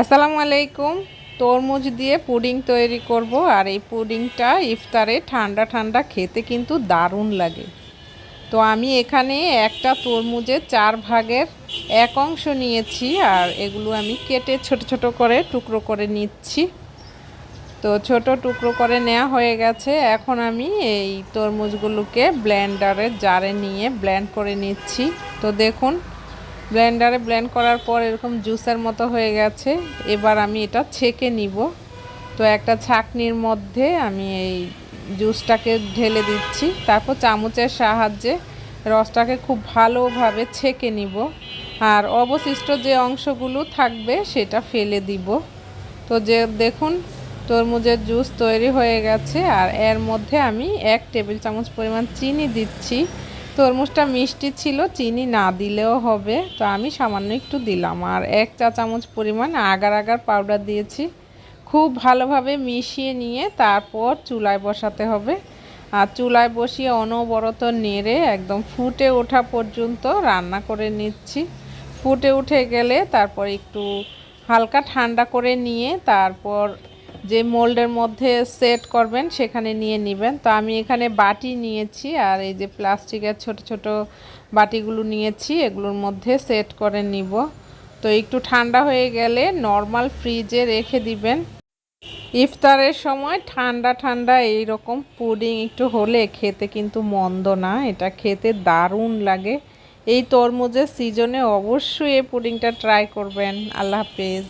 আসসালামু আলাইকুম। তরমুজ দিয়ে পুডিং তৈরি করব আর এই পুডিংটা ইফতারে ঠান্ডা ঠান্ডা খেতে কিন্তু দারুণ লাগে। তো আমি এখানে একটা তরমুজের চার ভাগের এক অংশ নিয়েছি আর এগুলো আমি কেটে ছোট ছোট করে টুকরো করে নিচ্ছি। তো ছোট টুকরো করে নেওয়া হয়ে গেছে। এখন আমি এই তরমুজগুলোকে ব্লেন্ডারের জারে নিয়ে ব্লেন্ড করে নিচ্ছি। তো দেখুন ব্লেন্ডারে ব্লেন্ড করার পর এরকম জুসের মতো হয়ে গেছে। এবার আমি এটা ছেঁকে নিব। তো একটা ছাকনির মধ্যে আমি এই জুসটাকে ঢেলে দিচ্ছি। তারপর চামচের সাহায্যে রসটাকে খুব ভালোভাবে ছেঁকে নিব। আর অবশিষ্ট যে অংশগুলো থাকবে সেটা ফেলে দিব। তো যে দেখুন, তরমুজের জুস তৈরি হয়ে গেছে। আর এর মধ্যে আমি এক টেবিল চামচ পরিমাণ চিনি দিচ্ছি। তরমুজটা মিষ্টি ছিল, চিনি না দিলেও হবে। তো আমি সামান্য একটু দিলাম। আর এক চা চামচ পরিমাণ আগার আগার পাউডার দিয়েছি। খুব ভালোভাবে মিশিয়ে নিয়ে তারপর চুলায় বসাতে হবে। আর চুলায় বসিয়ে অনবরত নেড়ে একদম ফুটে ওঠা পর্যন্ত রান্না করে নিচ্ছি। ফুটে উঠে গেলে তারপর একটু হালকা ঠান্ডা করে নিয়ে তারপর যে মোল্ডের মধ্যে সেট করবেন সেখানে নিয়ে নেবেন। তো আমি এখানে বাটি নিয়েছি আর এই যে প্লাস্টিকের ছোট ছোট বাটিগুলো নিয়েছি, এগুলোর মধ্যে সেট করে নিব। তো একটু ঠান্ডা হয়ে গেলে নর্মাল ফ্রিজে রেখে দিবেন। ইফতারের সময় ঠান্ডা ঠান্ডা এই রকম পুডিং একটু হলে খেতে কিন্তু মন্দ না, এটা খেতে দারুণ লাগে। এই তরমুজের সিজনে অবশ্যই এই পুডিংটা ট্রাই করবেন। আল্লাহ হাফেজ।